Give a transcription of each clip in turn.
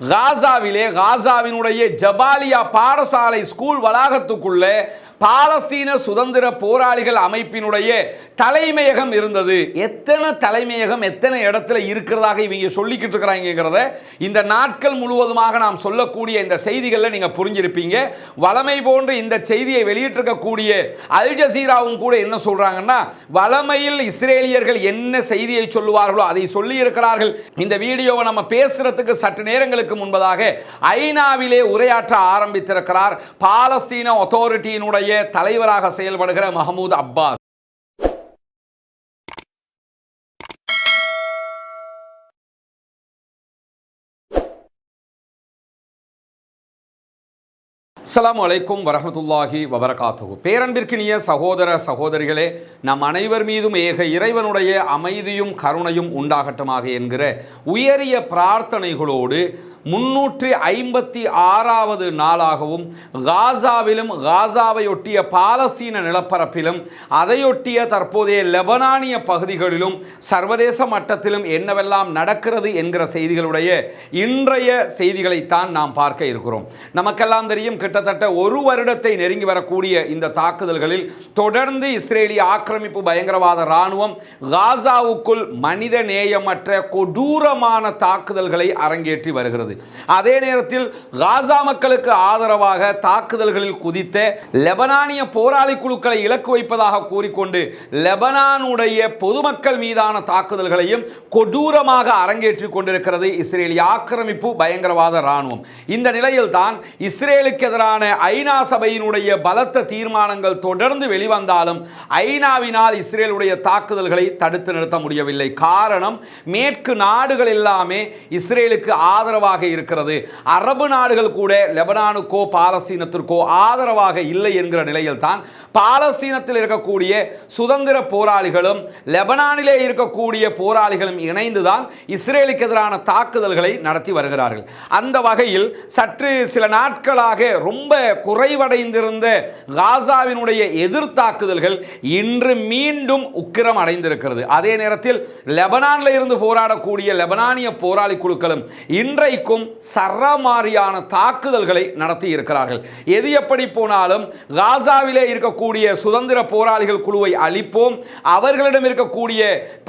காசாவிலே காசாவினுடைய Jabalia பாடசாலை school வளாகத்துக்குள்ளே பாலஸ்தீன சுதந்திர போராளிகள் அமைப்பினுடைய தலைமையகம் இருந்தது. எத்தனை தலைமையகம் எத்தனை இடத்துல இருக்கிறதாக இவங்க சொல்லிக்கிட்டு இருக்கிறாங்கிறத இந்த நாட்கள் முழுவதுமாக நாம் சொல்லக்கூடிய இந்த செய்திகளில் நீங்கள் புரிஞ்சிருப்பீங்க. வளமை போன்று இந்த செய்தியை வெளியிட்டிருக்கக்கூடிய அல் ஜசீராவும் கூட என்ன சொல்கிறாங்கன்னா வளமையில் இஸ்ரேலியர்கள் என்ன செய்தியை சொல்லுவார்களோ அதை சொல்லி இருக்கிறார்கள் இந்த வீடியோவை நம்ம பேசுறதுக்கு சற்று நேரங்களுக்கு முன்பதாக ஐநாவிலே உரையாற்ற ஆரம்பித்திருக்கிறார் பாலஸ்தீன அத்தாரிட்டியினுடைய தலைவராக செயல்படுகிற மஹமூத் அப்பாஸ். அஸ்லாம் அலைக்கும் வரமத்துல்லாஹி வபரகாத்துஹு. பேரன்பிற்கினிய சகோதர சகோதரிகளே நம் அனைவர் மீதும் ஏக இறைவனுடைய அமைதியும் கருணையும் உண்டாகட்டுமாக என்கிற உயரிய பிரார்த்தனைகளோடு முன்னூற்றி ஐம்பத்தி ஆறாவது நாளாகவும் காசாவிலும் காசாவையொட்டிய பாலஸ்தீன நிலப்பரப்பிலும் அதையொட்டிய தற்போதைய லெபனானிய பகுதிகளிலும் சர்வதேச மட்டத்திலும் என்னவெல்லாம் நடக்கிறது என்கிற செய்திகளுடைய இன்றைய செய்திகளைத்தான் நாம் பார்க்க இருக்கிறோம். நமக்கெல்லாம் தெரியும் கிட்டத்தட்ட ஒரு வருடத்தை நெருங்கி வரக்கூடிய இந்த தாக்குதல்களில் தொடர்ந்து இஸ்ரேலிய ஆக்கிரமிப்பு பயங்கரவாத இராணுவம் காசாவுக்குள் மனித நேயமற்ற கொடூரமான தாக்குதல்களை அரங்கேற்றி வருகிறது. அதே நேரத்தில் காசா மக்களுக்கு ஆதரவாக தாக்குதல்களில் குதித்த லெபனானிய போராளி குழுக்களை இலக்கு வைப்பதாக கூறிக்கொண்டு லெபனானுடைய பொதுமக்கள் மீதான தாக்குதல்களையும் கொடூரமாக அரங்கேற்றி கொண்டிருக்கிறது இஸ்ரேலிய ஆக்கிரமிப்பு பயங்கரவாத இராணுவம். இந்த நிலையில் தான் இஸ்ரேலுக்கு எதிரான ஐநா சபையினுடைய பலத்த தீர்மானங்கள் தொடர்ந்து வெளிவந்தாலும் ஐநாவினால் இஸ்ரேலுடைய தாக்குதல்களை தடுத்து நிறுத்த முடியவில்லை. காரணம் மேற்கு நாடுகள் எல்லாமே இஸ்ரேலுக்கு ஆதரவாக இருக்கிறது. அரபு நாடுகள் கூட லெபனானுக்கோ பாலஸ்தீனத்திற்கோ ஆதரவாக இல்லை என்கிற நிலையில் தான் பாலஸ்தீனத்தில் இருக்கக்கூடிய சுதந்திர போராளிகளும் லெபனானிலே இருக்கக்கூடிய போராளிகளும் இணைந்துதான் இஸ்ரேலுக்கு எதிரான தாக்குதல்களை நடத்தி வருகிறார்கள். அந்த வகையில் சற்று சில நாட்களாக ரொம்ப குறைவடைந்திருந்த காசாவினுடைய எதிர்த்தாக்குதல்கள் இன்று மீண்டும் உக்கிரம் அடைந்திருக்கிறது. அதே நேரத்தில் லெபனானில் இருந்து போராடக்கூடிய லெபனானிய போராளி குழுக்களும் இன்றைக்கு இன்றைக்கும் சரமாரியான தாக்குதல்களை நடத்தி இருக்கிறார்கள் எது எப்படி போனாலும் காசாவிலே இருக்கக்கூடிய சுதந்திர போராளிகள் குழுவை அழிப்போம். அவர்களிடம் இருக்கக்கூடிய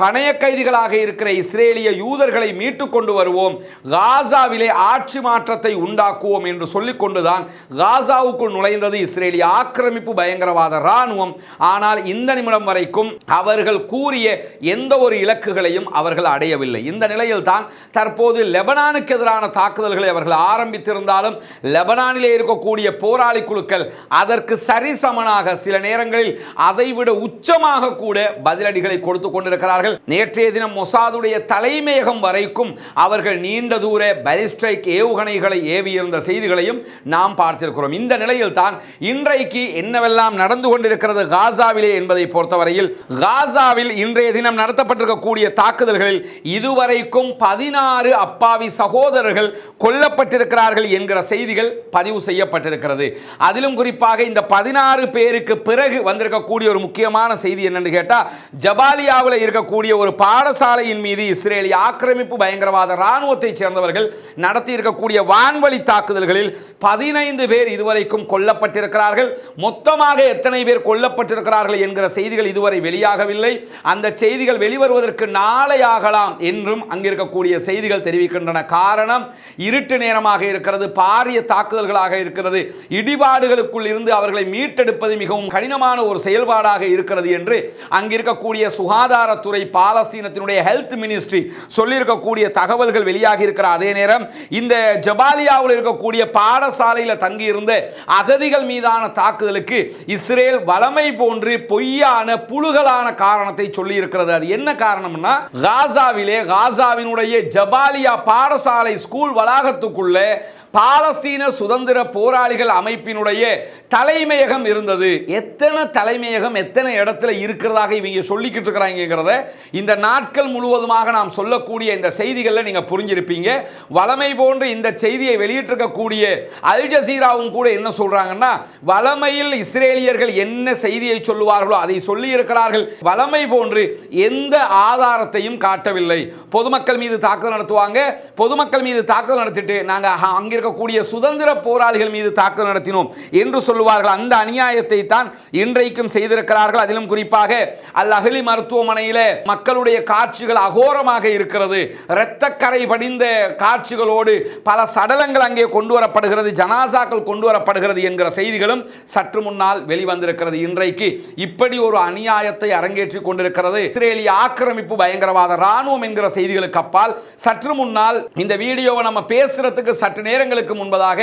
பணைய கைதிகளாக இருக்கிற இஸ்ரேலிய யூதர்களை மீட்டு கொண்டு வருவோம். காசாவிலே ஆட்சி மாற்றத்தை உண்டாக்குவோம் என்று சொல்லிக்கொண்டுதான் காசாவுக்குள் நுழைந்தது இஸ்ரேலிய ஆக்கிரமிப்பு பயங்கரவாத இராணுவம். ஆனால் இந்த நிமிடம் வரைக்கும் அவர்கள் கூறிய எந்த ஒரு இலக்குகளையும் அவர்கள் அடையவில்லை. இந்த நிலையில் தான் தற்போது லெபனானுக்கு எதிரான தாக்குதல்களை அவர்கள் ஆரம்பித்திருந்தாலும் லெபனானிலே இருக்கக்கூடிய போராளி குழுக்கள் அதற்கு சரிசமனாக சில நேரங்களில் அதைவிட உச்சமாக கூட பதிலடிகளை கொடுத்து கொண்டிருக்கிறார்கள். நேற்றைய தினம் மொசாதுடைய தலைமையகம் வரைக்கும் அவர்கள் நீண்ட தூர பலிஸ்ட்ரைக் ஏவுகணைகளை ஏவியிருந்த செய்திகளையும் நாம் பார்த்திருக்கிறோம். இந்த நிலையில் தான் இன்றைக்கு என்னவெல்லாம் நடந்து கொண்டிருக்கிறது காசாவிலே என்பதை பொறுத்தவரையில் காசாவில் இன்றைய தினம் நடத்தப்பட்டிருக்கக்கூடிய தாக்குதல்களில் இதுவரைக்கும் பதினாறு அப்பாவி சகோதரர்கள் கொல்லப்பட்டிருக்கிறார்கள் என்கிற செய்திகள் பதிவு செய்யப்பட்டிருக்கிறது. அதிலும் குறிப்பாக இந்த பதினாறு பேருக்கு பிறகு வந்திருக்கக்கூடிய ஒரு முக்கியமான செய்தி என்னன்னு கேட்டால் ஜபாலியாவில் இருக்கக்கூடிய ஒரு பாடசாலையின் மீது இஸ்ரேலிய ஆக்கிரமிப்பு பயங்கரவாத இராணுவத்தைச் சேர்ந்தவர்கள் நடத்தி இருக்கக்கூடிய வான்வழி தாக்குதல்களில் பதினைந்து பேர் இதுவரைக்கும் கொல்லப்பட்டிருக்கிறார்கள். மொத்தமாக எத்தனை பேர் கொல்லப்பட்டிருக்கிறார்கள் என்கிற செய்திகள் இதுவரை வெளியாகவில்லை. அந்த செய்திகள் வெளிவருவதற்கு நாளை ஆகலாம் என்றும் அங்கிருக்கக்கூடிய செய்திகள் தெரிவிக்கின்றன. காரணம் நேரம் இருட்டு நேரமாக இருக்கிறது பாரிய தாக்குதல்களாக இருக்கிறது. இடிபாடுகளுக்குள் இருந்து அவர்களை மீட்டெடுப்பது மிகவும் கடினமான ஒரு செயல்பாடாக இருக்கிறது என்று அங்கிருக்கக்கூடிய சுகாதாரத்துறை பாலஸ்தீனத்தினுடைய ஹெல்த் மினிஸ்ட்ரி சொல்லியிருக்கக்கூடிய தகவல்கள் வெளியாகி இருக்கிற அதே நேரம் இந்த ஜபாலியாவில் இருக்கக்கூடிய பாடசாலையில் தங்கியிருந்த அகதிகள் மீதான தாக்குதலுக்கு இஸ்ரேல் வளமை போன்று பொய்யான புழுகலான காரணத்தை சொல்லி இருக்கிறது அது என்ன காரணம்னா காசாவிலே காசாவினுடைய ஜபாலியா பாடசாலை ஸ்கூல் வளாகத்துக்குள்ளே பாலஸ்தீன சுதந்திர போராளிகள் அமைப்பினுடைய தலைமையகம் இருந்தது. எத்தனை தலைமையகம் எத்தனை இடத்துல இருக்கிறதாக இவங்க சொல்லிக்கிட்டு இருக்கிறாங்கிறத இந்த நாட்கள் முழுவதுமாக நாம் சொல்லக்கூடிய இந்த செய்திகளில் நீங்கள் புரிஞ்சிருப்பீங்க. வளமை போன்று இந்த செய்தியை வெளியிட்டிருக்கக்கூடிய அல் ஜசீராவும் கூட என்ன சொல்கிறாங்கன்னா வளமையில் இஸ்ரேலியர்கள் என்ன செய்தியை சொல்லுவார்களோ அதை சொல்லி இருக்கிறார்கள் வளமை போன்று எந்த ஆதாரத்தையும் காட்டவில்லை. பொதுமக்கள் மீது தாக்குதல் நடத்துவாங்க. பொதுமக்கள் மீது தாக்குதல் நடத்திட்டு நாங்கள் அங்கே இருக்கக்கூடிய சுதந்திர போராளிகள் மீது தாக்குதல் நடத்தினோம் என்று சொல்லுவார்கள். அந்த அநியாயத்தை தான் இன்றைக்கும் செய்திருக்கிறார்கள். அதிலும் குறிப்பாக அல் அகலி மருத்துவமனையில் மக்களுடைய காட்சிகள் அகோரமாக இருக்கிறது. இரத்தக்கரை படிந்த காட்சிகளோடு பல சடலங்கள் அங்கே கொண்டு வரப்படுகிறது ஜனாசாக்கள் கொண்டு வரப்படுகிறது என்கிற செய்திகளும் சற்று முன்னால் வெளிவந்திருக்கிறது. இன்றைக்கு இப்படி ஒரு அநியாயத்தை அரங்கேற்றி கொண்டிருக்கிறது. இஸ்ரேலிய ஆக்கிரமிப்பு பயங்கரவாத ராணுவம் என்கிற செய்திகளுக்கு அப்பால் சற்று முன்னால் இந்த வீடியோவை நம்ம பேசுறதுக்கு சற்று நேரங்கள் வருடங்களுக்கு முன்பதாக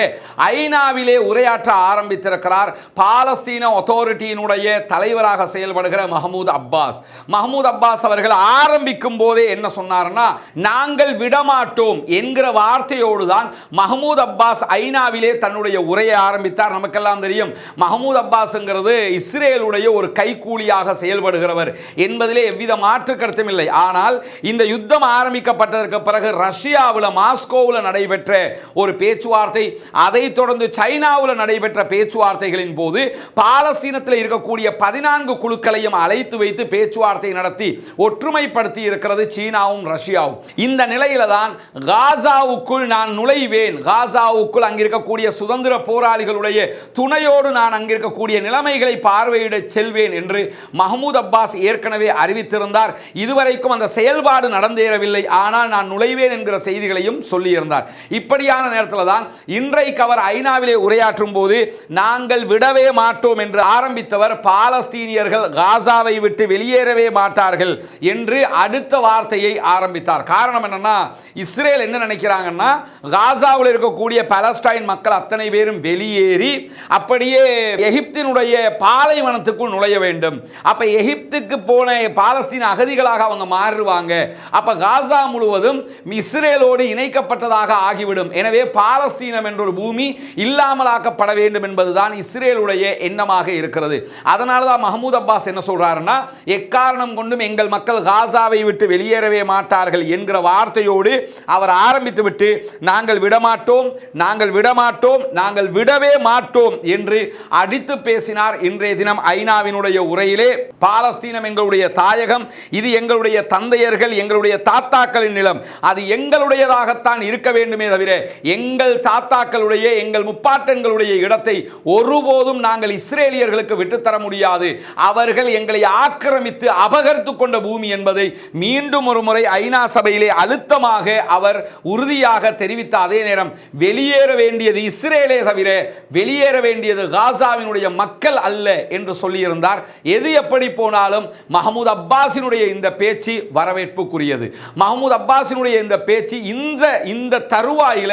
ஐநாவிலே உரையாற்ற ஆரம்பித்திருக்கிறார் பாலஸ்தீன அத்தாரிட்டியினுடைய தலைவராக செயல்படுகிற மஹமூத் அப்பாஸ். மஹமூத் அப்பாஸ் அவர்கள் ஆரம்பிக்கும் போதே என்ன சொன்னார்னா நாங்கள் விடமாட்டோம் என்கிற வார்த்தையோடு தான் மஹமூத் அப்பாஸ் ஐநாவிலே தன்னுடைய உரையை ஆரம்பித்தார். நமக்கெல்லாம் தெரியும் மஹமூத் அப்பாஸ்ங்கிறது இஸ்ரேலுடைய ஒரு கைகூலியாக செயல்படுகிறவர் என்பதிலே எவ்வித மாற்று கருத்தும் இல்லை. ஆனால் இந்த யுத்தம் ஆரம்பிக்கப்பட்டதற்கு பிறகு ரஷ்யாவில் மாஸ்கோவில் நடைபெற்ற ஒரு பேச்சு பேச்சுவார்த்தை அதைத் தொடர்ந்து சைனாவில் நடைபெற்ற பேச்சுவார்த்தைகளின் போது பாலஸ்தீனத்தில் இருக்கக்கூடிய பதினான்கு குழுக்களையும் அழைத்து வைத்து பேச்சுவார்த்தை நடத்தி ஒற்றுமைப்படுத்தி இருக்கிறது சீனாவும் ரஷ்யாவும். இந்த நிலையில தான் காசாவுக்குள் நான் நுழைவேன். காசாவுக்குள் அங்கிருக்கக்கூடிய சுதந்திர போராளிகளுடைய துணையோடு நான் அங்கிருக்கக்கூடிய நிலைமைகளை பார்வையிட செல்வேன் என்று மஹமூத் அப்பாஸ் ஏற்கனவே அறிவித்திருந்தார். இதுவரைக்கும் அந்த செயல்பாடு நடந்தேறவில்லை. ஆனால் நான் நுழைவேன் என்கிற செய்திகளையும் சொல்லியிருந்தார். இப்படியான நேரத்தில் தான் இன்றைக்கு அவர் ஐநாவிலே உரையாற்றும் போது நாங்கள் விடவே மாட்டோம் என்று ஆரம்பித்தவர் பாலஸ்தீனியர்கள் காசாவை விட்டு வெளியேறவே மாட்டார்கள் என்று அடுத்த வார்த்தையை ஆரம்பித்தார். காரணம் என்னன்னா இஸ்ரேல் என்ன நினைக்கிறாங்கன்னா காசாவில் இருக்கக்கூடிய பலஸ்டைன் மக்கள் அத்தனை பேரும் வெளியேறி அப்படியே எகிப்தினுடைய பாலைவனத்துக்குள் நுழைய வேண்டும். அப்ப எகிப்துக்கு போன பாலஸ்தீன அகதிகளாக அவங்க மாறுவாங்க. அப்ப காசா முழுவதும் இஸ்ரேலோடு இணைக்கப்பட்டதாக ஆகிவிடும். எனவே பாலஸ்தீனம் என்ற ஒரு பூமி இல்லாமலாக்கப்பட வேண்டும் என்பதுதான் இஸ்ரேலுடைய எண்ணமாக இருக்கிறது. அதனால தான் மஹமூத் அப்பாஸ் என்ன சொல்றாருன்னா எக்காரணம் கொண்டும் எங்கள் மக்கள் காசாவை விட்டு வெளியேறவே மாட்டார்கள் என்கிற வார்த்தையோடு அவர் ஆரம்பித்து விட்டு நாங்கள் விடமாட்டோம் நாங்கள் விடமாட்டோம் நாங்கள் விடவே மாட்டோம் என்று அடித்து பேசினார் இன்றைய தினம் ஐநாவினுடைய உரையிலே. பாலஸ்தீனம் எங்களுடைய தாயகம் இது எங்களுடைய தந்தையர்கள் எங்களுடைய தாத்தாக்களின் நிலம். அது எங்களுடையதாகத்தான் இருக்க வேண்டுமே தவிர எங்கள் எங்கள் தாத்தாக்களுடைய எங்கள் முப்பாட்டன்களுடைய இடத்தை ஒருபோதும் நாங்கள் இஸ்ரேலியர்களுக்கு விட்டுத்தர முடியாது. அவர்கள் எங்களை ஆக்கிரமித்து அபகரித்து கொண்ட பூமி என்பதை மீண்டும் ஒரு முறை ஐநா சபையிலே அழுத்தமாக அவர் உறுதியாக தெரிவித்த அதே நேரம் வெளியேற வேண்டியது இஸ்ரேலே தவிர வெளியேற வேண்டியது காசாவினுடைய மக்கள் அல்ல என்று சொல்லியிருந்தார். எது எப்படி போனாலும் மஹமூத் அப்பாஸினுடைய இந்த பேச்சு வரவேற்புக்குரியது. மஹமூத் அப்பாஸினுடைய இந்த பேச்சு இந்த இந்த தருவாயில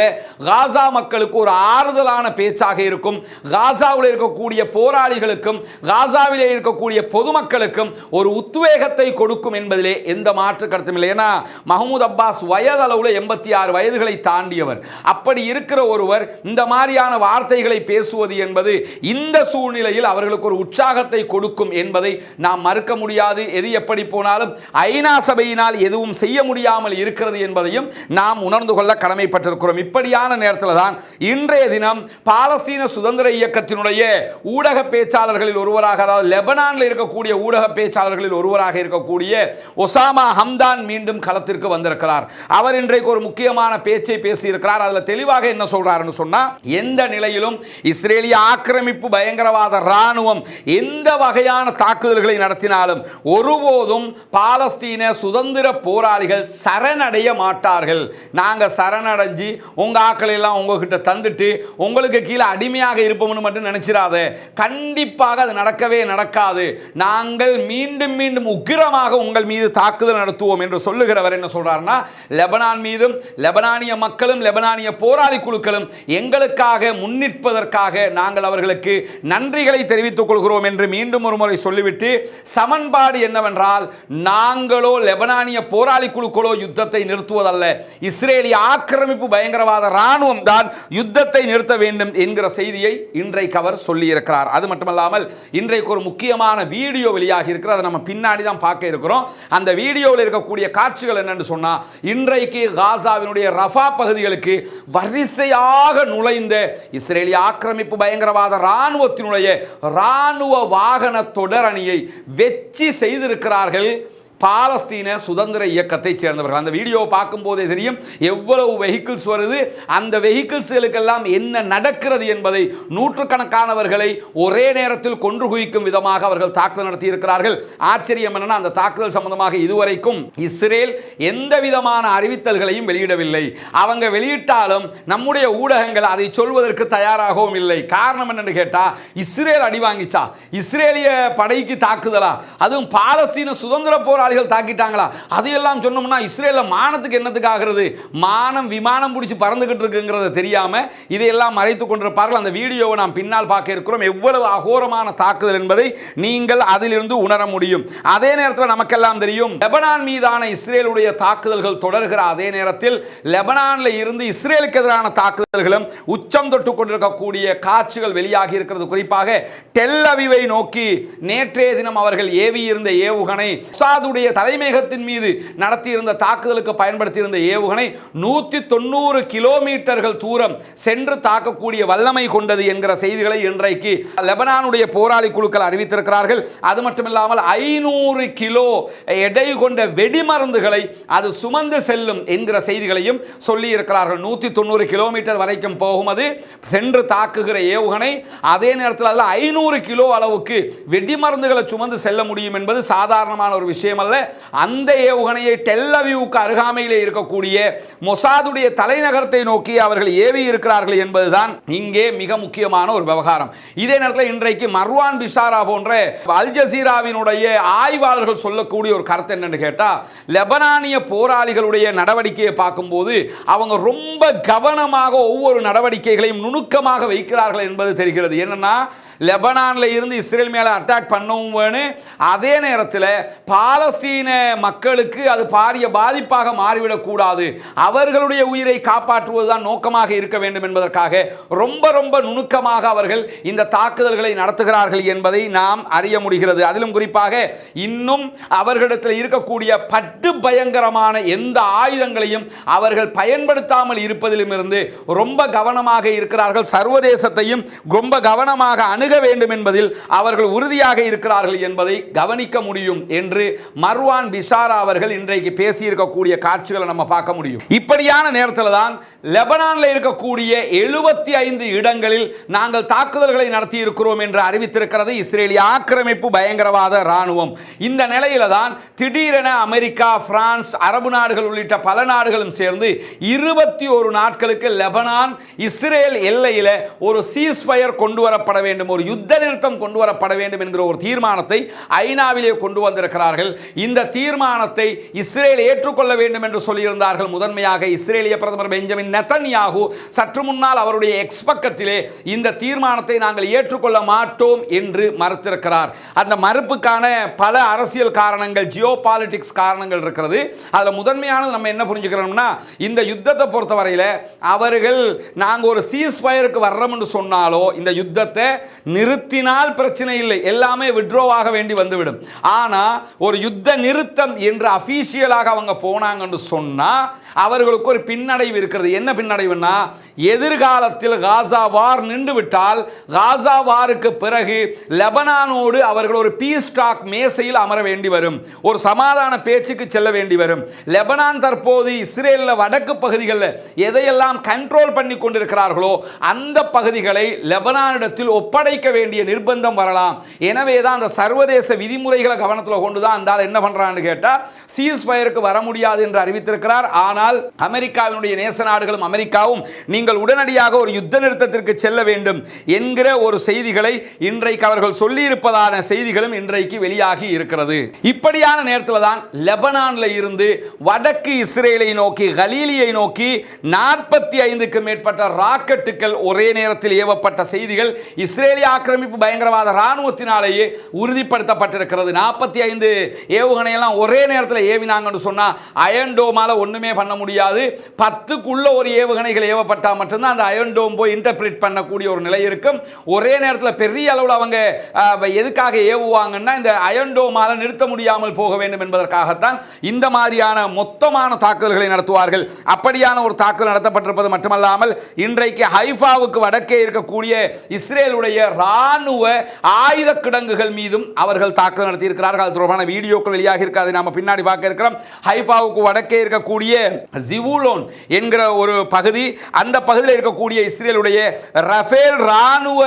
காசா மக்களுக்கு ஒரு ஆறுதலான பேச்சாக இருக்கும். காசாவில் இருக்கக்கூடிய போராளிகளுக்கும் காசாவிலே இருக்கக்கூடிய பொதுமக்களுக்கும் ஒரு உத்வேகத்தை கொடுக்கும் என்பதிலே எந்த மாற்று கருத்தும் இல்லை. ஏன்னா மஹமூத் அப்பாஸ் வயதளவில் எண்பத்தி ஆறு வயதுகளை தாண்டியவர். அப்படி இருக்கிற ஒருவர் இந்த மாதிரியான வார்த்தைகளை பேசுவது என்பது இந்த சூழ்நிலையில் அவர்களுக்கு ஒரு உற்சாகத்தை கொடுக்கும் என்பதை நாம் மறுக்க முடியாது. எது எப்படி போனாலும் ஐநா சபையினால் எதுவும் செய்ய முடியாமல் இருக்கிறது என்பதையும் நாம் உணர்ந்து கொள்ள கடமைப்பட்டிருக்கிறோம். இப்படியான நேரத்தில் தான் இன்றைய தினம் பாலஸ்தீன சுதந்திர இயக்கத்தினுடைய ஊடக பேச்சாளர்களில் ஒருவராக அதாவது லெபனானில் இருக்கக்கூடிய ஊடக பேச்சாளர்களில் ஒருவராக இருக்கக்கூடிய ஒசாமா ஹம்தான் மீண்டும் களத்திற்கு வந்திருக்கிறார். அவர் இன்றைக்கு ஒரு முக்கியமான பேச்சை பேசியிருக்கிறார். அதில் தெளிவாக என்ன சொல்றாருன்னு சொன்னால் எந்த நிலையிலும் இஸ்ரேலிய ஆக்கிரமிப்பு பயங்கரவாத இராணுவம் எந்த வகையான தாக்குதல்களை நடத்தினாலும் ஒருபோதும் பாலஸ்தீன சுதந்திர போராளிகள் சரணடைய மாட்டார்கள். நாங்கள் சரணடைஞ்சு உங்கள் ஆக்களை எல்லாம் உங்ககிட்ட தந்துட்டு உங்களுக்கு கீழே அடிமையாக இருப்போம்னு மட்டும் நினைச்சிடாத கண்டிப்பாக அது நடக்கவே நடக்காது. நாங்கள் மீண்டும் மீண்டும் உக்கிரமாக உங்கள் மீது தாக்குதல் நடத்துவோம் என்று சொல்லுகிறவர் என்ன சொல்றாருன்னா லெபனான் மீதும் லெபனானிய மக்களும் லெபனானிய போராளி குழுக்களும் எங்களுக்காக முன்னிற்பதற்காக நாங்கள் அவர்களுக்கு நன்றிகளை தெரிவித்துக் கொள்கிறோம் என்று மீண்டும் ஒரு முறை சொல்லிவிட்டு சமன்பாடு என்னவென்றால் நாங்களோ லெபனானிய போராளி குழுக்களோ யுத்தத்தை நிறுத்துவதல்ல. இஸ்ரேலிய ஆக்கிரமிப்பு பயங்கரவாத ராணுவ இராணுவம் தான் யுத்தத்தை நிறுத்த வேண்டும் என்கிற செய்தியை இன்றைக்கு அவர் சொல்லியிருக்கிறார். அது மட்டுமல்லாமல் இன்றைக்கு ஒரு முக்கியமான வீடியோ வெளியாகி இருக்கிற அதை நம்ம பின்னாடி தான் பார்க்க இருக்கிறோம். அந்த வீடியோவில் இருக்கக்கூடிய காட்சிகள் என்னன்னு சொன்னால் இன்றைக்கு காசாவினுடைய ரஃபா பகுதிகளுக்கு வரிசையாக நுழைந்த இஸ்ரேலிய ஆக்கிரமிப்பு பயங்கரவாத இராணுவத்தினுடைய இராணுவ வாகன தொடர் அணியை வெற்றி செய்திருக்கிறார்கள். பாலஸ்தீன சுதந்திர இயக்கத்தைச் சேர்ந்தவர்கள். அந்த வீடியோவை பார்க்கும்போதே தெரியும் எவ்வளவு வெஹிக்கிள்ஸ் வருது அந்த வெஹிக்கிள்ஸ்களுக்கெல்லாம் என்ன நடக்கிறது என்பதை நூற்றுக்கணக்கானவர்களை ஒரே நேரத்தில் கொன்று குவிக்கும் விதமாக அவர்கள் தாக்குதல் நடத்தி இருக்கிறார்கள் ஆச்சரியம் என்னன்னா அந்த தாக்குதல் சம்பந்தமாக இதுவரைக்கும் இஸ்ரேல் எந்த விதமான அறிவித்தல்களையும் வெளியிடவில்லை. அவங்க வெளியிட்டாலும் நம்முடைய ஊடகங்கள் அதை சொல்வதற்கு தயாராகவும் இல்லை. காரணம் என்னன்னு கேட்டால் இஸ்ரேல் அடி வாங்கிச்சா? இஸ்ரேலிய படைக்கு தாக்குதலா? அதுவும் பாலஸ்தீன சுதந்திர போராளிகள் தாக்கிட்டாங்களா? அதையெல்லாம் சொன்னோம்னா இஸ்ரேலில் மானத்துக்கு என்னத்துக்கு ஆகிறது? மானம் விமானம் பிடிச்சி பறந்துக்கிட்டு இருக்குங்கிறத தெரியாமல் இதையெல்லாம் மறைத்து கொண்டிருப்பார்கள். அந்த வீடியோவை நாம் பின்னால் பார்க்க இருக்கிறோம். எவ்வளவு அகோரமான தாக்குதல் என்பதை நீங்கள் அதிலிருந்து உணர முடியும். அதே நேரத்தில் நமக்கெல்லாம் தெரியும் லெபனான் மீதான இஸ்ரேலுடைய தாக்குதல்கள் தொடர்கிற அதே நேரத்தில் லெபனானில் இருந்து இஸ்ரேலுக்கு எதிரான தாக்குதல்களும் உச்சம் தொட்டு கொண்டிருக்கக்கூடிய காட்சிகள் வெளியாகி இருக்கிறது. குறிப்பாக டெல்லவிவை நோக்கி நேற்றைய தினம் அவர்கள் ஏவி இருந்த ஏவுகணை சாதுடைய தலைமையகத்தின் மீது நடத்தியிருந்த தாக்குதலுக்கு பயன்படுத்தியிருந்த ஏவுகணை நூற்றி தொண்ணூறு கிலோமீட்டர்கள் தூரம் சென்று தாக்கக்கூடிய வல்லமை கொண்டது என்கிற செய்திகளை இன்றைக்கு லெபனானுடைய போராளி குழுக்கள் அறிவித்திருக்கிறார்கள். அது மட்டுமில்லாமல் ஐநூறு கிலோ எடை கொண்ட வெடிமருந்துகளை அது சுமந்து செல்லும் என்கிற செய்திகளையும் சொல்லி இருக்கிறார்கள் நூற்றி தொண்ணூறு கிலோமீட்டர் வரைக்கும் போகும் அது. சென்று தாக்குகிற ஏவுகணை அதே நேரத்தில் அதில் ஐநூறு கிலோ அளவுக்கு வெடிமருந்துகளை சுமந்து செல்ல முடியும் என்பது சாதாரணமான ஒரு விஷயம் அல்ல அந்த ஏவுகணையை டெல்லவியூக்கு அருகாமையிலே இருக்கக்கூடிய மொசாதுடைய தலைநகரத்தை நோக்கி அவர்கள் ஏவி இருக்கிறார்கள் என்பதுதான் இங்கே மிக முக்கியமான ஒரு விவகாரம். இதே நேரத்தில் இன்றைக்கு மர்வான் பிஷாரா போன்ற அல் ஜசீராவினுடைய ஆய்வாளர்கள் சொல்லக்கூடிய ஒரு கருத்து என்னன்னு கேட்டால் லெபனானிய போராளிகளுடைய நடவடிக்கையை பார்க்கும்போது அவங்க ரொம்ப கவனமாக ஒவ்வொரு நடவடிக்கைகளையும் நுணுக்கமாக வைக்கிறார்கள் என்பது தெரிகிறது. என்னன்னா லெபனானில் இருந்து இஸ்ரேல் மேலே அட்டாக் பண்ணுவோன்னு அதே நேரத்தில் பாலஸ்தீன மக்களுக்கு அது பாரிய பாதிப்பாக மாறிவிடக்கூடாது அவர்களுடைய உயிரை காப்பாற்றுவது தான் நோக்கமாக இருக்க வேண்டும் என்பதற்காக ரொம்ப ரொம்ப நுணுக்கமாக அவர்கள் இந்த தாக்குதல்களை நடத்துகிறார்கள் என்பதை நாம் அறிய முடிகிறது. அதிலும் குறிப்பாக இன்னும் அவர்களிடத்தில் இருக்கக்கூடிய பட்டு பயங்கரமான எந்த ஆயுதங்களையும் அவர்கள் பயன்படுத்தாமல் இருப்பதிலும் இருந்து ரொம்ப கவனமாக இருக்கிறார்கள். சர்வதேசத்தையும் ரொம்ப கவனமாக அணு அணுக வேண்டும் என்பதில் அவர்கள் உறுதியாக இருக்கிறார்கள் என்பதை கவனிக்க முடியும் என்று மர்வான் பிஷாரா அவர்கள் இன்றைக்கு பேசியிருக்கக்கூடிய காட்சிகளை நம்ம பார்க்க முடியும். இப்படியான நேரத்தில் தான் லெபனானில் இருக்கக்கூடிய எழுபத்தி ஐந்து இடங்களில் நாங்கள் தாக்குதல்களை நடத்தி இருக்கிறோம் என்று அறிவித்திருக்கிறது இஸ்ரேலிய ஆக்கிரமிப்பு பயங்கரவாத ராணுவம் இந்த நிலையில தான் திடீரென அமெரிக்கா பிரான்ஸ் அரபு நாடுகள் உள்ளிட்ட பல நாடுகளும் சேர்ந்து இருபத்தி ஒரு நாட்களுக்கு லெபனான் இஸ்ரேல் எல்லையில் ஒரு சீஸ்ஃபயர் கொண்டு வரப்பட வேண்டும். ஒரு யுத்த நிறுத்தம் கொண்டு வரப்பட வேண்டும் என்கிற ஒரு தீர்மானத்தை ஐநாவிலே கொண்டு வந்திருக்கிறார்கள். இந்த தீர்மானத்தை இஸ்ரேல் ஏற்றுக்கொள்ள வேண்டும் என்று சொல்லியிருந்தார்கள். முதன்மையாக இஸ்ரேலிய பிரதமர் பெஞ்சமின் நெத்தன்யாகு. சற்று முன்னால் அவருடைய எக்ஸ்பக்கத்திலே இந்த தீர்மானத்தை நாங்கள் ஏற்றுக்கொள்ள மாட்டோம் என்று மறுத்திருக்கிறார். அந்த மறுப்புக்கான பல அரசியல் காரணங்கள் ஜியோ பாலிட்டிக்ஸ் காரணங்கள் இருக்கிறது. அதில் முதன்மையானது நம்ம என்ன புரிஞ்சுக்கிறோம்னா இந்த யுத்தத்தை பொறுத்தவரையில் அவர்கள் நாங்கள் ஒரு சீஸ் ஃபயருக்கு வர்றோம்னு சொன்னாலோ இந்த யுத்தத்தை நிறுத்தினால் பிரச்சனை இல்லை. எல்லாமே விட்ரோவாக வேண்டி வந்துவிடும். ஆனால் ஒரு யுத்த நிறுத்தம் என்று அஃபீஷியலாக அவங்க போனாங்கன்னு சொன்னால் அவர்களுக்கு ஒரு பின்னடைவு இருக்கிறது. என்ன பின்னடைவுன்னா எதிர்காலத்தில் காசா வார் நின்று விட்டால் காசா வாருக்கு பிறகு லெபனானோடு அவர்கள் ஒரு பீஸ் டாக் மேசையில் அமர வேண்டி வரும். ஒரு சமாதான பேச்சுக்கு செல்ல வேண்டி வரும். லெபனான் தற்போது இஸ்ரேலில் வடக்கு பகுதிகளில் எதையெல்லாம் கண்ட்ரோல் பண்ணி கொண்டிருக்கிறார்களோ அந்த பகுதிகளை லெபனானிடத்தில் ஒப்படைக்க வேண்டிய நிர்பந்தம் வரலாம். எனவே தான் அந்த சர்வதேச விதிமுறைகளை கவனத்தில் கொண்டு தான் அந்த என்ன பண்ணுறான்னு கேட்டால் சீஸ் ஃபயருக்கு வர முடியாது என்று அறிவித்திருக்கிறார். ஆனால் அமெரிக்காவினுடைய நேச நாடுகளும் அமெரிக்காவும் நீங்கள் உடனடியாக ஒரு யுத்த நிறுத்தத்திற்கு செல்ல வேண்டும் என்கிற ஒரு செய்திகளை இன்றைக்கு அவர்கள் சொல்லியிருப்பதான செய்திகளும் இன்றைக்கு வெளியாகி இருக்கிறது. இப்படியான நேரத்தில் தான் லெபனானில் இருந்து வடக்கு இஸ்ரேலை நோக்கி கலீலியை நோக்கி நாற்பத்தி ஐந்துக்கு மேற்பட்ட ராக்கெட்டுகள் ஒரே நேரத்தில் ஏவப்பட்ட செய்திகள் இஸ்ரேலிய ஆக்கிரமிப்பு பயங்கரவாத இராணுவத்தினாலேயே உறுதிப்படுத்தப்பட்டிருக்கிறது. நாற்பத்தி ஐந்து ஏவுகணையெல்லாம் ஒரே நேரத்தில் ஏவினாங்கன்னு சொன்னால் அயன்டோமால ஒன்றுமே பண்ண பண்ண முடியாது. பத்துக்குள்ள ஒரு ஏவுகணைகள் ஏவப்பட்டால் மட்டும்தான் அந்த அயன்டோம் போய் இன்டர்பிரிட் பண்ணக்கூடிய ஒரு நிலை இருக்கும். ஒரே நேரத்தில் பெரிய அளவில் அவங்க எதுக்காக ஏவுவாங்கன்னா இந்த அயன்டோமால நிறுத்த முடியாமல் போக வேண்டும் என்பதற்காகத்தான் இந்த மாதிரியான மொத்தமான தாக்குதல்களை நடத்துவார்கள். அப்படியான ஒரு தாக்குதல் நடத்தப்பட்டிருப்பது மட்டுமல்லாமல் இன்றைக்கு ஹைஃபாவுக்கு வடக்கே இருக்கக்கூடிய இஸ்ரேலுடைய ராணுவ ஆயுத கிடங்குகள் மீதும் அவர்கள் தாக்குதல் நடத்தியிருக்கிறார்கள். அது தொடர்பான வீடியோக்கள் வெளியாக இருக்காது நாம் பின்னாடி பார்க்க இருக்கிறோம். ஹைஃபாவுக்கு வடக்கே இருக்கக்கூடிய ஜிவுலோன் என்கிற ஒரு பகுதி அந்த பகுதியில் இருக்கக்கூடிய இஸ்ரேலுடைய ரஃபேல் ராணுவ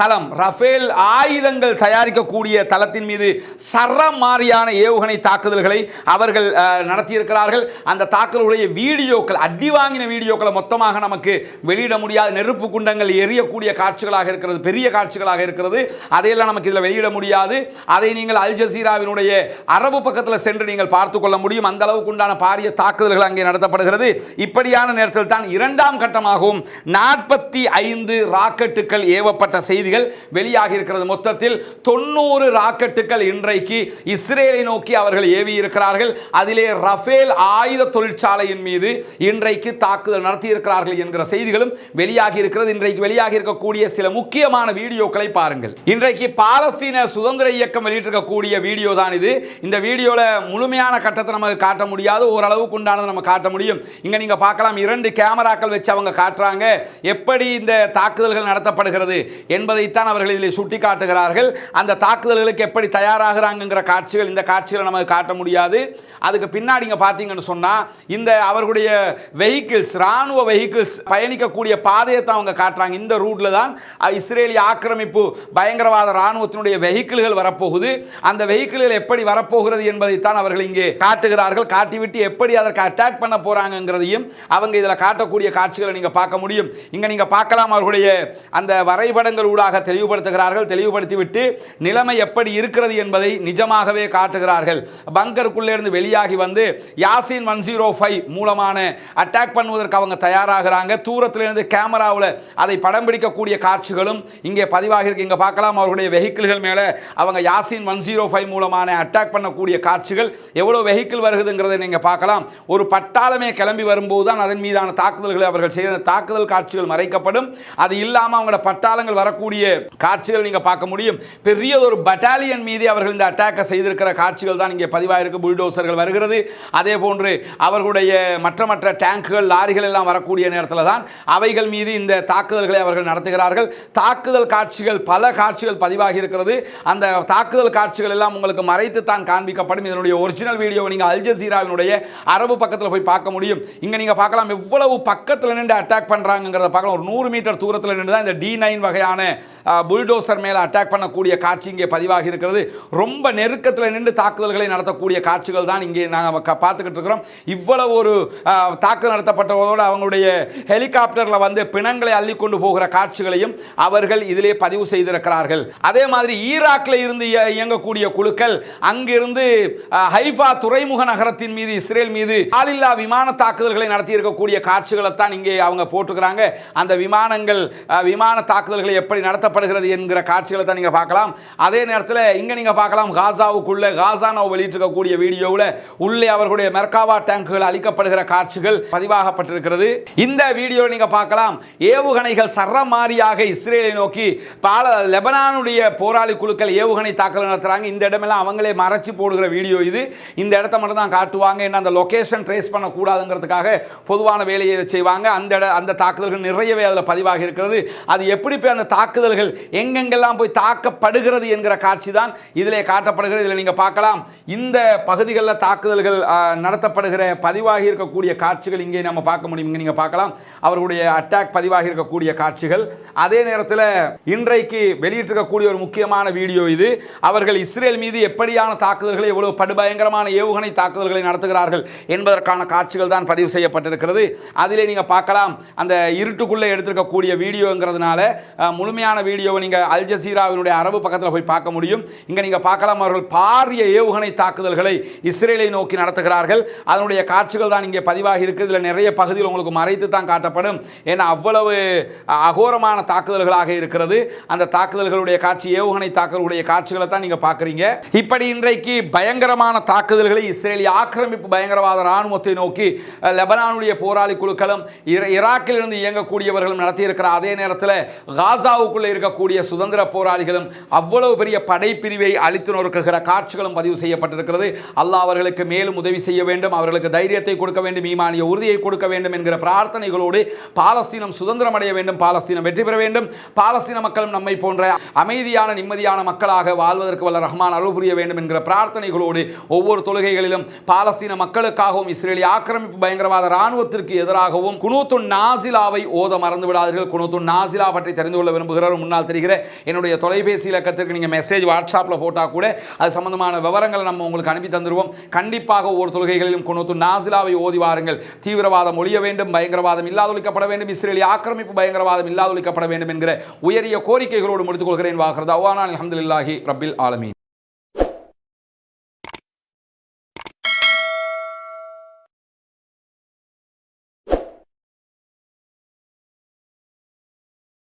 தளம் ரஃபேல் ஆயுதங்கள் தயாரிக்கக்கூடிய தளத்தின் மீது சரமாரியான ஏவுகணை தாக்குதல்களை அவர்கள் நடத்தியிருக்கிறார்கள். அந்த தாக்குதலுடைய வீடியோக்கள் அடி வாங்கின வீடியோக்களை மொத்தமாக நமக்கு வெளியிட முடியாத. நெருப்பு குண்டங்கள் எரியக்கூடிய காட்சிகளாக இருக்கிறது பெரிய காட்சிகளாக இருக்கிறது. அதையெல்லாம் நமக்கு இதில் வெளியிட முடியாது. அதை நீங்கள் அல் ஜசீராவினுடைய அரபு பக்கத்தில் சென்று நீங்கள் பார்த்து கொள்ள முடியும். அந்த அளவுக்கு உண்டான பாரிய தாக்குதல்கள் அங்கே நடத்தப்படுகிறது. இப்படியான நேரத்தில் தான் இரண்டாம் கட்டமாகவும் நாற்பத்தி ஐந்து ராக்கெட்டுகள் ஏவப்பட்ட செய்திகள் வெளியாகி இருக்கிறது. மொத்தத்தில் தொண்ணூறு ராக்கெட்டுகள் இன்றைக்கு இஸ்ரேலை நோக்கி அவர்கள் ஏவி இருக்கிறார்கள். அதிலே ரஃபேல் ஆயுத தொழிற்சாலையின் மீது இன்றைக்கு தாக்குதல் நடத்தி இருக்கிறார்கள் என்கிற செய்திகளும் வெளியாகி இருக்கிறது. இன்றைக்கு வெளியாகி இருக்கக்கூடிய சில முக்கியமான வீடியோக்களை பாருங்கள். இன்றைக்கு பாலஸ்தீன சுதந்திர இயக்கம் வெளியிட்டிருக்கக்கூடிய வீடியோ தான் இது. இந்த வீடியோவில் முழுமையான கட்டத்தை நமக்கு காட்ட முடியாது. ஓரளவுக்கு உண்டானது நம்ம காட்ட முடியும். இங்கே நீங்கள் பார்க்கலாம் இரண்டு கேமராக்கள் வச்சு அவங்க காட்டுறாங்க. எப்படி இந்த தாக்குதல்கள் நடத்தப்படுகிறது என்பதைத்தான் அவர்கள் இதில் சுட்டி காட்டுகிறார்கள் அந்த தாக்குதல்களுக்கு எப்படி தயாராகிறாங்கங்கிற காட்சிகள் இந்த காட்சிகளை நமக்கு காட்ட முடியாது. அதுக்கு பின்னாடி இங்கே பார்த்தீங்கன்னு சொன்னால் இந்த அவர்களுடைய வெஹிக்கிள்ஸ் ராணுவ வெஹிக்கிள்ஸ் பயணிக்கக்கூடிய பாதையை தான் அவங்க காட்டுறாங்க. இந்த ரூட்டில் தான் இஸ்ரேலிய ஆக்கிரமிப்பு பயங்கரவாத ராணுவத்தினுடைய வெஹிக்கிள்கள் வரப்போகுது. அந்த வெஹிக்கிள்கள் எப்படி வரப்போகிறது என்பதைத்தான் அவர்கள் இங்கே காட்டுகிறார்கள். காட்டிவிட்டு எப்படி அதற்கு அட்டாக் பண்ண போறாங்கங்கிறதையும் அவங்க இதில் காட்டக்கூடிய காட்சிகளை நீங்க பார்க்க முடியும். இங்க நீங்க பார்க்கலாம் அவர்களுடைய அந்த வரைபடங்கள் ஊடாக தெளிவுபடுத்துகிறார்கள். தெளிவுபடுத்திவிட்டு நிலைமை எப்படி இருக்கிறது என்பதை நிஜமாகவே காட்டுகிறார்கள். பங்கருக்குள்ளே இருந்து வெளியாகி வந்து யாசின் ஒன் ஜீரோ ஃபைவ் மூலமான அட்டாக் பண்ணுவதற்கு அவங்க தயாராகிறாங்க. தூரத்திலிருந்து கேமராவில் அதை படம் பிடிக்கக்கூடிய காட்சிகளும் இங்கே பதிவாகிருக்கு இங்கே பார்க்கலாம் அவர்களுடைய வெஹிக்கிள்கள் மேலே அவங்க யாசின் ஒன் ஜீரோ ஃபைவ் மூலமான அட்டாக் பண்ணக்கூடிய காட்சிகள் எவ்வளோ வெஹிக்கிள் வருகுதுங்கிறதை நீங்கள் பார்க்கலாம். ஒரு பட்டாளமே கிளம்பி வரும்போது தான் அதன் மீதான தாக்குதல்களை அவர்கள் செய்த தாக்குதல் காட்சிகள் மறைக்கப்படும். அது இல்லாமல் அவங்களோட பட்டாளங்கள் வரக்கூடிய காட்சிகள் நீங்கள் பார்க்க முடியும். பெரிய ஒரு பட்டாலியன் மீது அவர்கள் இந்த அட்டாக்கை செய்திருக்கிற காட்சிகள் தான் இங்கே பதிவாயிருக்கு. புல்டோசர்கள் வருகிறது. அதே போன்று அவர்களுடைய மற்ற மற்ற டேங்குகள் லாரிகள் எல்லாம் வரக்கூடிய நேரத்தில் தான் அவைகள் மீது இந்த தாக்குதல்களை அவர்கள் நடத்துகிறார்கள். தாக்குதல் காட்சிகள் பல காட்சிகள் பதிவாகி இருக்கிறது. அந்த தாக்குதல் காட்சிகள் எல்லாம் உங்களுக்கு மறைத்து தான் காண்பிக்கப்படும். இதனுடைய ஒரிஜினல் வீடியோ நீங்கள் அல் ஜசீராவினுடைய அரபு பக்கத்தில் போய் பார்க்க முடியும். இங்கே நீங்கள் பார்க்கலாம் எவ்வளவு பக்கத்தில் நின்று அட்டாக் பண்ணுறாங்கிறத பார்க்கலாம். ஒரு நூறு மீட்டர் தூரத்தில் நின்று தான் இந்த டி நைன் வகையான புல்டோசர் மேலே அட்டாக் பண்ணக்கூடிய காட்சி இங்கே பதிவாகி இருக்கிறது. ரொம்ப நெருக்கத்தில் நின்று தாக்குதல்களை நடத்தக்கூடிய காட்சிகள் தான் இங்கே நாங்கள் பார்த்துக்கிட்டு இருக்கிறோம். இவ்வளவு ஒரு தாக்குதல் நடத்தப்பட்டதோடு அவங்களுடைய ஹெலிகாப்டரில் வந்து பிணங்களை அள்ளி கொண்டு போகிற காட்சிகளையும் அவர்கள் இதிலே பதிவு செய்திருக்கிறார்கள். அதே மாதிரி ஈராக்கில் இருந்து இயங்கக்கூடிய குழுக்கள் அங்கிருந்து ஹைஃபா துறைமுக நகரத்தின் மீது இஸ்ரேல் மீது ஆளில்லா விமான தாக்குதல்களை நடத்தியிருக்கக்கூடிய காட்சிகளை தான் இங்கே அவங்க போட்டுக்கிறாங்க அந்த விமானங்கள் விமான தாக்குதல்களை எப்படி நடத்தப்படுகிறது என்கிற காட்சிகளை தான் நீங்கள் பார்க்கலாம். அதே நேரத்தில் இங்கே நீங்கள் பார்க்கலாம் காசாவுக்குள்ளே காசானோ வெளியிட்டிருக்கக்கூடிய வீடியோவில் உள்ளே அவர்களுடைய மெர்காவா டேங்குகள் அளிக்கப்படுகிற காட்சிகள் பதிவாகப்பட்டிருக்கிறது. இந்த வீடியோ நீங்க பார்க்கலாம் ஏவுகணைகள் சரமாரியாக இஸ்ரேலை நோக்கி பால லெபனானுடைய போராளி குழுக்கள் ஏவுகணை தாக்குதல் நடத்துறாங்க. இந்த இடமெல்லாம் அவங்களே மறைச்சு போடுகிற வீடியோ இது. இந்த இடத்த மட்டும் தான் காட்டுவாங்க. என்ன அந்த லொகேஷன் ட்ரேஸ் பண்ணக்கூடாதுங்கிறதுக்காக பொதுவான வேலையை செய்வாங்க. அந்த இட அந்த தாக்குதல்கள் நிறையவே அதில் பதிவாகி இருக்கிறது. அது எப்படி போய் அந்த தாக்குதல்கள் எங்கெங்கெல்லாம் போய் தாக்கப்படுகிறது என்கிற காட்சி தான் இதிலே காட்டப்படுகிறது. இதில் நீங்கள் பார்க்கலாம். இந்த பகுதிகளில் தாக்குதல்கள் நடத்தப்படுகிற பதிவாகி இருக்கக்கூடிய காட்சிகள் இங்கே நம்ம பார்க்க முடியும். இங்கே நீங்கள் பார்க்கலாம். அவருடைய அட்டாக் பதிவாகி இருக்கக்கூடிய காட்சிகள். அதே நேரத்தில் இன்றைக்கு வெளியிட்டிருக்கக்கூடிய ஒரு முக்கியமான வீடியோ இது. அவர்கள் இஸ்ரேல் மீது எப்படியான தாக்குதல்களை எவ்வளவு படுபயங்கரமான ஏவுகணை தாக்குதல்களை நடத்துகிறார்கள் என்பதற்கான அதற்கான காட்சிகள் தான் பதிவு செய்யப்பட்டிருக்கிறது. அதிலே நீங்கள் பார்க்கலாம் அந்த இருட்டுக்குள்ளே எடுத்திருக்கக்கூடிய வீடியோங்கிறதுனால முழுமையான வீடியோவை நீங்கள் அல் ஜசீராவினுடைய அரபு பக்கத்தில் போய் பார்க்க முடியும். இங்கே நீங்கள் பார்க்கலாம் அவர்கள் பாரிய ஏவுகணை தாக்குதல்களை இஸ்ரேலை நோக்கி நடத்துகிறார்கள். அதனுடைய காட்சிகள் தான் இங்கே பதிவாகி இருக்குது இதில் நிறைய பகுதியில் உங்களுக்கு மறைத்து தான் காட்டப்படும். ஏன்னா அவ்வளவு அகோரமான தாக்குதல்களாக இருக்கிறது. அந்த தாக்குதல்களுடைய காட்சி ஏவுகணை தாக்குதலுடைய காட்சிகளை தான் நீங்கள் பார்க்குறீங்க. இப்படி இன்றைக்கு பயங்கரமான தாக்குதல்களை இஸ்ரேலிய ஆக்கிரமிப்பு பயங்கரவாத இராணுவ இராணுவத்தை நோக்கி லெபனானுடைய போராளி குழுக்களும் இராக்கிலிருந்து இயங்கக்கூடியவர்களும் நடத்தியிருக்கிற அதே நேரத்தில் காசாவுக்குள்ளே இருக்கக்கூடிய சுதந்திர போராளிகளும் அவ்வளவு பெரிய படைப்பிரிவை அழித்து நொறுக்குகிற காட்சிகளும் பதிவு செய்யப்பட்டிருக்கிறது. அல்லாஹ் அவர்களுக்கு மேலும் உதவி செய்ய வேண்டும் அவர்களுக்கு தைரியத்தை கொடுக்க வேண்டும் ஈமானிய உறுதியை கொடுக்க வேண்டும் என்கிற பிரார்த்தனைகளோடு பாலஸ்தீனம் சுதந்திரம் அடைய வேண்டும் பாலஸ்தீனம் வெற்றி பெற வேண்டும். பாலஸ்தீன மக்களும் நம்மை போன்ற அமைதியான நிம்மதியான மக்களாக வாழ்வதற்கு வல்ல ரஹ்மான் அருள் புரிய வேண்டும் என்கிற பிரார்த்தனைகளோடு ஒவ்வொரு தொழுகைகளிலும் பாலஸ்தீன மக்களுக்காகவும் இஸ்ரேலிய ஆக்கிரமிப்பு பயங்கரவாத ராணுவத்திற்கு எதிராகவும் குனூத்துன் நாசிலாவை ஓத மறந்து விடாதீர்கள். குனூத்துன் நாசிலா பற்றி தெரிந்து கொள்ள விரும்புகிறார். முன்னால் தெரிகிற என்னுடைய தொலைபேசி இலக்கத்திற்கு நீங்கள் மெசேஜ் வாட்ஸ்அப்பில் போட்டால் கூட அது சம்பந்தமான விவரங்களை நம்ம உங்களுக்கு அனுப்பி தந்துடுவோம் கண்டிப்பாக ஒவ்வொரு தொழுகைகளிலும் குனூத்துன் நாசிலாவை ஓதி வாருங்கள். தீவிரவாதம் ஒழிய வேண்டும் பயங்கரவாதம் இல்லாதொழிக்கப்பட வேண்டும் இஸ்ரேலிய ஆக்கிரமிப்பு பயங்கரவாதம் இல்லாதொழிக்கப்பட வேண்டும் என்கிற உயரிய கோரிக்கைகளோடு முடித்துக் கொள்கிறேன். வாகிறது அவ்வானா அலமதுல்லாஹி ரபில் ஆலமீன்.